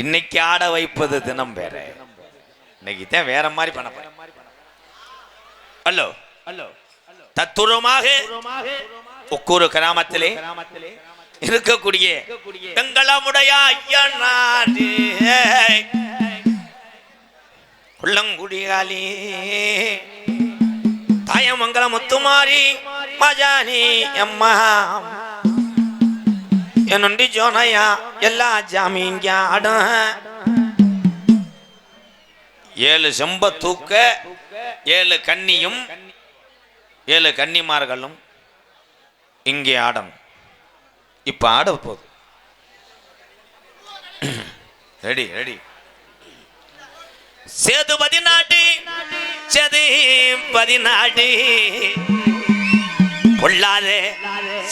இன்னைக்கு ஆட வைப்பது தினம் வேற. இன்னைக்கு தான் வேற மாதிரி பண்ண ஹலோ. ஹலோ. தத்துரமாக ஒக்கூரு கிராமத்திலே இருக்கக்கூடிய எங்களமுடைய ஐயனாரு உள்ளங்குடிகாலி தாயமங்கல முத்துமாரி மஜானி அம்மா என்னுண்டி ஜோனையா? எல்லா ஜாமீங்க ஆடும் ஏழு செம்ப தூக்க ஏழு கன்னியும் ஏழு கன்னிமார்களும் இங்கே ஆடணும். இப்ப ஆட போகுது. Ready ready. சேது பதினாட்டு செது பதினாட்டு. கொள்ளாதே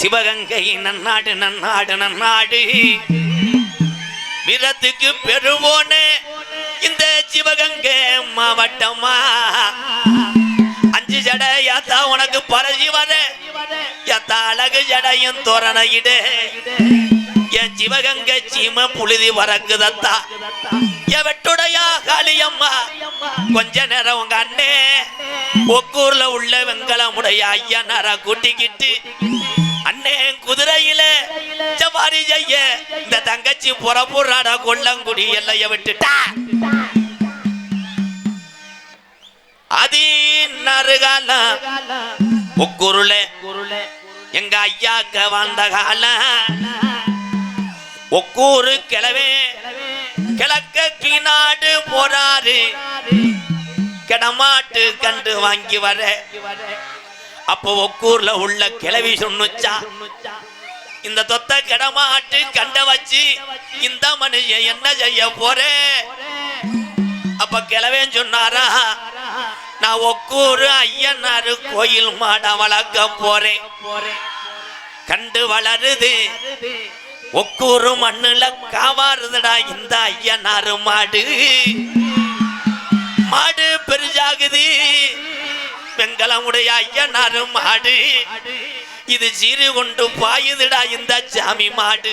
சிவகங்கை நன்னாடு நன்னாடு நன்னாடு வீரத்துக்கு பெருவோனே இந்த சிவகங்கை மாவட்டமா? அஞ்சு ஜட யாத்தா உனக்கு பரஜி வர. யாத்தா அழகு ஜடையும் தோரணையிடு. என் சிவகங்கை சீம புழுதி வரக்குதத்தா. என் காளியம்மா கொஞ்ச நேரம் உங்க அண்ணே. ஒக்கூர்ல உள்ள வெங்கலமுடைய ஐயனாரா கூட்டிக்கிட்டு அண்ணே குதிரையில சவாரி செய்ய இந்த தங்கச்சி புறப்புறாடா கொல்லங்குடி எல்லைய விட்டுட்டா. அதி நறுகால ஒக்குருள எங்க ஐயாக்க வாழ்ந்த கால ஒக்கூரு கிளவே கிழக்க கீநாடு போறாரு. கிடமாட்டு கண்டு வாங்கி வர. அப்போ ஒக்கூர்ல உள்ள கிளவி சொன்னுச்சா இந்த தொத்த கிடமாட்டு கண்ட வச்சு இந்த மனுஷன் என்ன செய்ய போறே? அப்ப கிளவேன் சொன்னாரா நான் ஒக்கூரு ஐயனாரு கோயில் மாட வளர்க்க போறேன். கண்டு வளருது. ஒக்கூறு மண்ணுல காவாருதுடா இந்த ஐயனாரு மாடு. மாடு பெருசாகுது வெங்கலமுடைய ஐயனாரு மாடு. இது சீரு கொண்டு பாயுதுடா இந்த சாமி மாடு.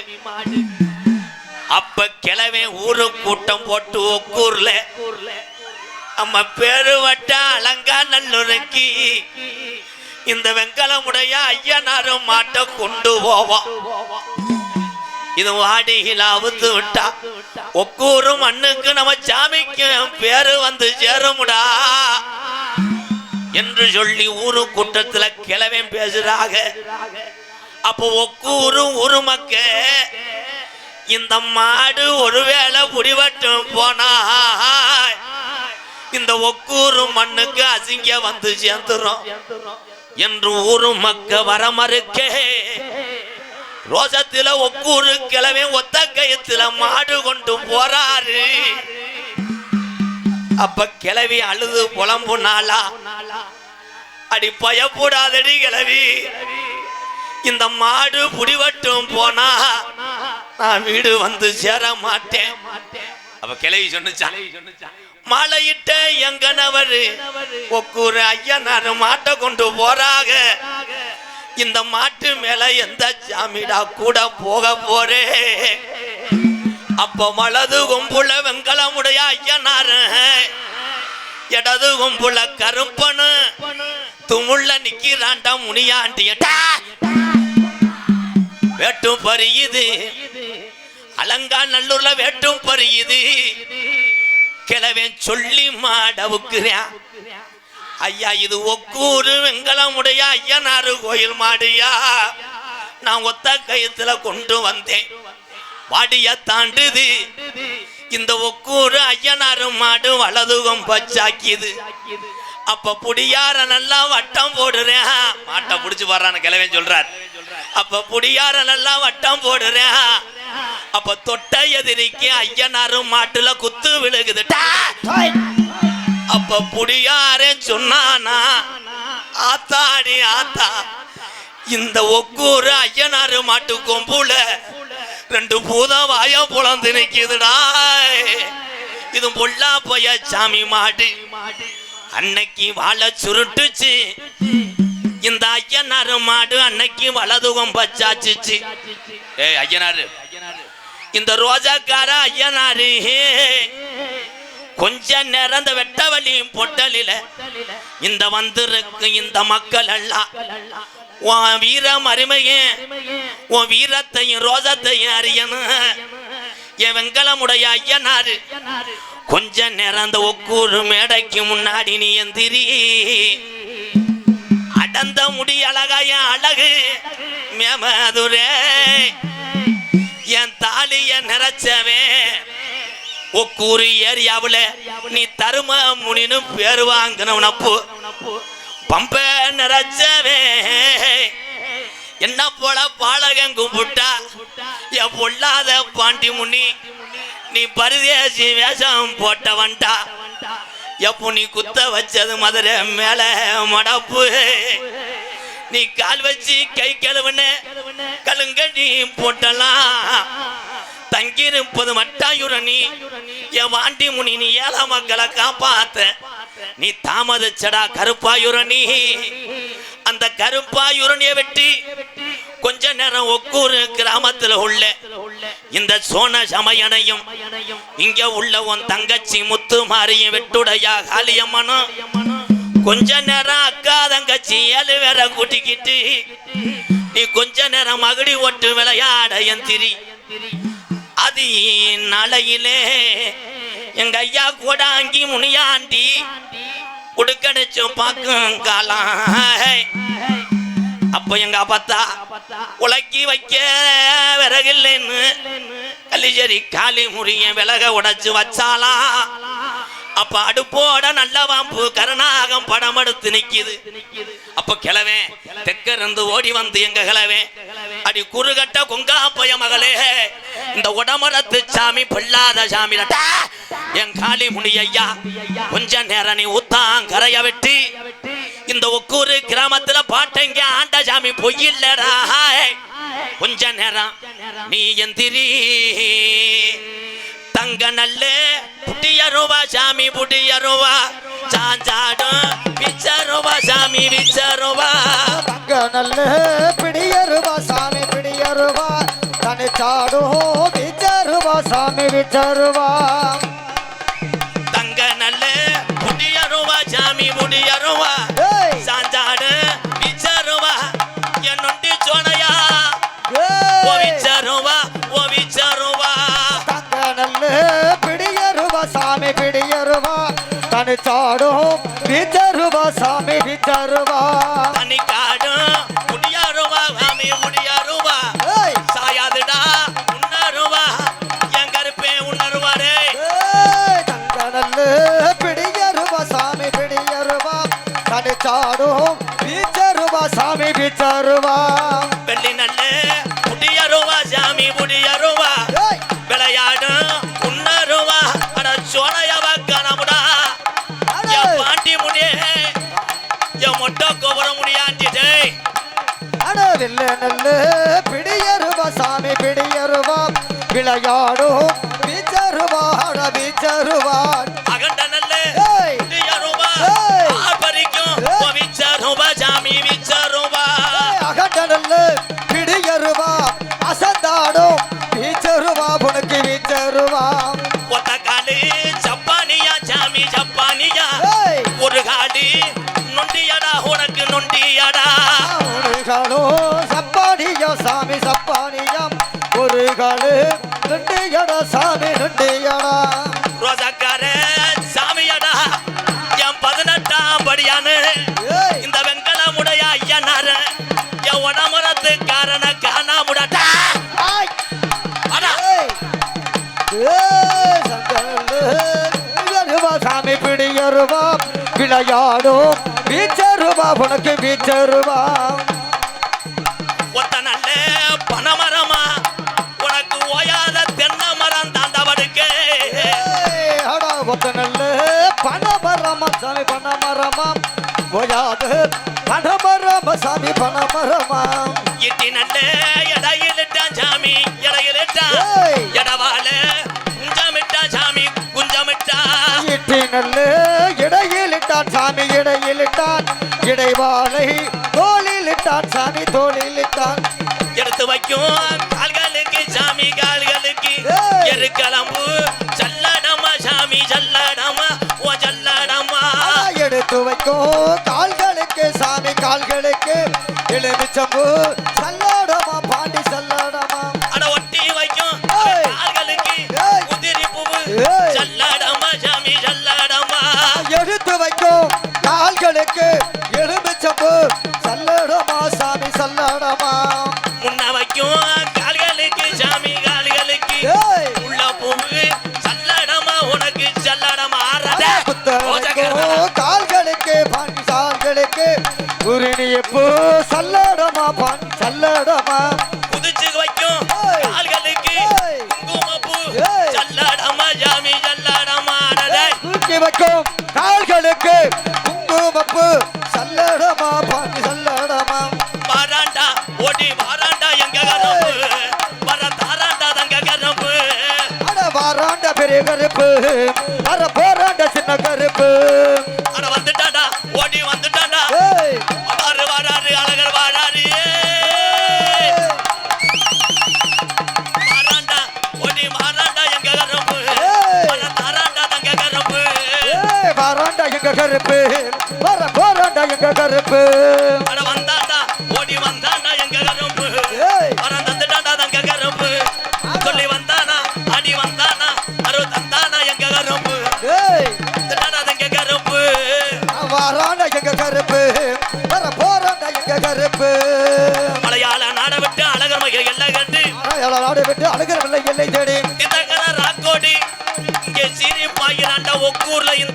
அப்ப கிழவே ஊரு கூட்டம் போட்டு ஒக்கூர்ல. நம்ம பேரு அலங்கா நல்லுரைக்கு இந்த வெங்கலமுடைய ஐயனாரும் மாட்டை கொண்டு போவோம். இது வாடகையில் அவுத்து விட்டா. ஒக்கூரும் மண்ணுக்கு நம்ம சாமிக்கு பேரு வந்து சேருமுடா. என்று சொல்லி ஊரு கூட்டத்துல கிளவே பேசுறாங்க அப்போ ஒக்கூரும் ஒரு மக்க இந்த மாடு ஒருவேளை புடிவட்டும் போனா இந்த ஒக்கூறு மண்ணுக்கு அசிங்க வந்து சேர்ந்துரும். என்று ஊரு மக்க வரமறுக்கே. ரோசத்துல ஒக்கூரு கிழமை ஒத்த கயத்துல மாடு கொண்டு போறாரு. அப்ப கிளவி அழுது புலம்பு நாளா. அடி பயப்படாதடி கிளவி இந்த மாடு புடிவட்டும் போனா நான் வீடு வந்து சேர மாட்டேன். அப்ப கிளவி சொன்னுச்சான் மாலையிட்ட எங்கனவர் ஒக்கூரு ஐயனார் மாட்டை கொண்டு போறாங்க இந்த மாட்டு மேல எந்த சாமிடா கூட போக போறே. அப்ப மலது கும்புல வெங்கலமுடைய ஐயனாரு. இடது கும்புல கருப்பனு. துமுள்ள நிக்கிறாண்டா முனியாண்டியட்டா வேட்டும் பறியுது. அலங்கா நல்லூர்ல வேட்டும் பறியுது. கிழவன் சொல்லி மாடவுக்குறேன் ஐயா இது ஒக்கூரு வெங்கலமுடைய ஐயனாரு கோயில் மாடியா? நான் ஒத்த கயத்துல கொண்டு வந்தேன். வாடிய தாண்டுது. இந்த ஒக்கூரு ஐயனாறு மாடு வலதுகம் பச்சாக்கிது. அப்ப புடியார நல்லா வட்டம் போடுறேன். மாட்டை புடிச்சு வர்றான்னு கிளவன் சொல்றார். அப்ப புடியார நல்லா வட்டம் போடுறேன். அப்ப தொட்ட எதிரிக்கு ஐயனாரும் மாட்டுல குத்து விழுகுது. அப்ப புடியாரே சொன்னானா? ஆத்தாடி ஆத்தா. இந்த ஒக்கூரு ஐயனாரு மாட்டு கொம்புல ரெண்டு பூதம் வாய புலந்து நிக்குதுடா. இது பொல்லா போய சாமி மாடு. அன்னைக்கு வாழ சுருட்டுச்சு. இந்த ஐயனாரு மாடு அன்னைக்கு வலதுகம் கொம்பச்சாச்சு ஏய் ஐயனாரு. இந்த ரோஜாக்கார ஐயனாரு. கொஞ்ச நேரம் இந்த வெட்டவழியும் பொட்டலில. இந்த வந்திருக்கு இந்த மக்கள் எல்லாம் உன் வீரம் அருமையே உன் வீரத்தையும் ரோஜத்தையும் அறியணும் என் வெங்கலமுடைய ஐயனாரு கொஞ்ச நேரம் அந்த ஒக்கூறு மேடைக்கு முன்னாடி நீ எந்திரி. அடந்த முடி அழகாய அழகு மேமதுரே. என் தாலிய நிறைச்சவே. ஒக்கூறு ஏரியாவுல நீ தரும முனின்னு பேரு வாங்கினவனப்பு பம்ப நிறச்சவே என்ன போல பாலகம் கும்பிட்டா? என் பொல்லாத பாண்டி முனி நீ பரிதேசி வேஷம் போட்டவன்டா. எப்போ நீ குத்த வச்சது மதுரை மேல மடப்பு. நீ கால் வச்சு கை கழுவுன நீ போட்டலாம். தங்கியிருப்பது மட்டாயுரணி. என் வாண்டி முனி நீ ஏழா மக்களை காப்பாத்த. நீ தாமதிச்சடா கருப்பாயுரணி. அந்த கருப்பாயுரணிய வெட்டி கொஞ்ச நேரம் ஒக்கூர் கிராமத்துல உள்ள இந்த சோன சமயனையும் இங்க உள்ள உன் தங்கச்சி முத்து மாறியும் வெட்டுடையா காளியம்மனும் கொஞ்ச நேரம் அக்கா தங்கச்சி ஏழு வேற கூட்டிக்கிட்டு நீ கொஞ்ச நேரம் மகிடி ஒட்டு விளையாட என் திரி. நாளையிலே எங்க ஐயா கூட அங்கி முனியாண்டி உடுக்கடிச்சும் பார்க்கும் காலம். அப்ப எங்க அப்பத்தா உலக்கி வைக்க விறகில்லைன்னு கலிஜரி காலி முறிய விலக உடைச்சு வச்சாலா அப்ப அடுப்போட நல்ல வாம்பு கருணாகம் படம் எடுத்து நிக்குது. அப்ப கிழவன் தெக்க இருந்து ஓடி வந்து எங்க கிழவன் அடி குறுகட்ட கொங்கா பய மகளே. இந்த உடமரத்து சாமி பிள்ளாத சாமி என் காளி முனி ஐயா கொஞ்ச நேரம் நீ உத்தான் கரைய வெட்டி. இந்த ஒக்கூரு கிராமத்துல பாட்டங்க ஆண்ட சாமி பொய்யில்லடா. கொஞ்ச நேரம் நீ எந்திரி தங்க நல்ல புட்டியருவா சாமி புட்டியருவா. சாஞ்சாடும் விச்சருவா சாமி விச்சருவா. தங்க நல்ல பிடியருவா சாமி தனிச்சாடோ விச்சருவா சாமி விச்சருவா தங்க நல்ல புட்டியருவா சாமி புட்டியருவா ஏய், சாஞ்சாடு விச்சருவா என் நொண்டி சோனையா ஓ. விச்சருவா ஓ விச்சருவா தங்க நல்ல பிடியருவா சாமி பிடியருவா தனிச்சாடோ விச்சருவா சாமி பிடியருவா சாமி பிடியருவா தனிச்சாடோ விச்சருவா சாமி விச்சருவா வெள்ளி நல்ல முடியருவா சாமி முடியருவா ஏய், விளையாடும் உன்னருவா அட சோழையவ கனமுடா என் பாண்டி முடியே என் மொட்டை கோபுர முடியாண்டிட்டே அடவில்ல நல்ல பிடியருவா சாமி பிடியருவா விளையாடும் விச்சருவா அட நல்ல பிடியருவா அசந்தாடும் விச்சருவா உனக்கு விச்சருவா. ஒத்த காலு ஜப்பானியா சாமி ஜப்பானியா. ஒரு காலு நொண்டியடா உனக்கு நொண்டியடா. அவனுகளோ சப்பானியா சாமி சப்பானியம் ஒரு காலு நுண்டியடா சாமி நுண்டியடா. ரோஜாக்கார ஏய்! ஏய் சங்கரல்லு வியருவா சாமி பிடியருவா விளையாடும் வீச்சருவா உனக்கு வீச்சருவா ஒத்த நல்ல பனமரமா உனக்கு ஓயாத தென்னை மரம் தாண்டவனுக்கு ஒத்த நல்ல பணமரமா சாமி பணமரமா ஓயாது பணமரமா சாமி பணமரமா இட்டி நல்ல இடையிலிட்டான் சாமி இடையிலிட்டான் ஏய். எடவால குஞ்சமிட்டா சாமி குஞ்சமிட்டா. இட்டி நல்ல இடையிலிட்டான் சாமி இடையிலிட்டான் இடைவாளை தோளிலிட்டான் சாமி தோளிலிட்டான் எடுத்து வைக்கும் வைக்கும் கால்களுக்கு சாமி கால்களுக்கு எலுமிச்சம்பு சல்லாடமா பாண்டி சல்லாடமா அட ஒட்டி வைக்கும். கால்களுக்கு. உதிரி பூவு. சல்லடமா சாமி சல்லடமா எடுத்து வைக்கும் கால்களுக்கு உரிணிய பூ சல்லடமா பாண்டி சல்லடமா குதிச்சு வைக்கும். கால்களுக்கு. குங்குமப்பூ. சல்லடமா சாமி சல்லடமா. தூக்கி வைக்கும் கால்களுக்கு குங்குமப்பு சல்லடமா பாண்டி சல்லடமா வாராண்டா ஓடி வாராண்டா எங்க கருப்பு வர தாராண்டா தங்க கருப்பு அட வாராண்ட பெரிய கருப்பு அட போராண்ட சின்ன கருப்பு அட வந்துட்டாடா ஓடி வந்துட்டாடா எங்க கருப்பு. அட வந்தாண்டா ஓடி வந்தாண்டா எங்க கருப்பு? ஏய். வரம் தந்துட்டாண்டா தங்க கருப்பு. சொல்லி வந்தானா அடி வந்தானா அரு தந்தானா எங்க கருப்பு? ஏய். தந்தானா தங்க கருப்பு. வாராண்ட எங்க கருப்பு? வர எங்க கருப்பு? மலையாள நாட விட்டு அழகர் மகிழ் எல்லாம் கண்டு ஆனா நாடு விட்டு அழுகிறவில்லை எல்லை தேடி. திண்டக்கர ராக்கோடி. இங்கே சீரி பாயிராண்டா ஒக்கூர்ல இந்த ஏய்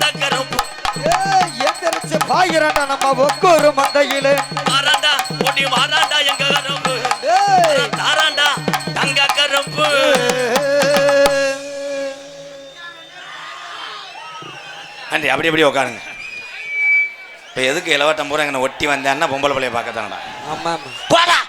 பாயிரண்டா நம்ம ஒக்கூரு மந்தையிலே. வாராண்டா ஓடி வாராண்டா எங்க கருப்பு ஏய். தாராண்டா தங்க கருப்பு ஆண்டி அப்படி அப்படி உட்காருங்க இப்போ எதுக்கு இளவட்டம் பூரா இங்கே ஒட்டி வந்தேன்னா பொம்பளை பிள்ளைய பார்க்க தானடா ஆமா போடா!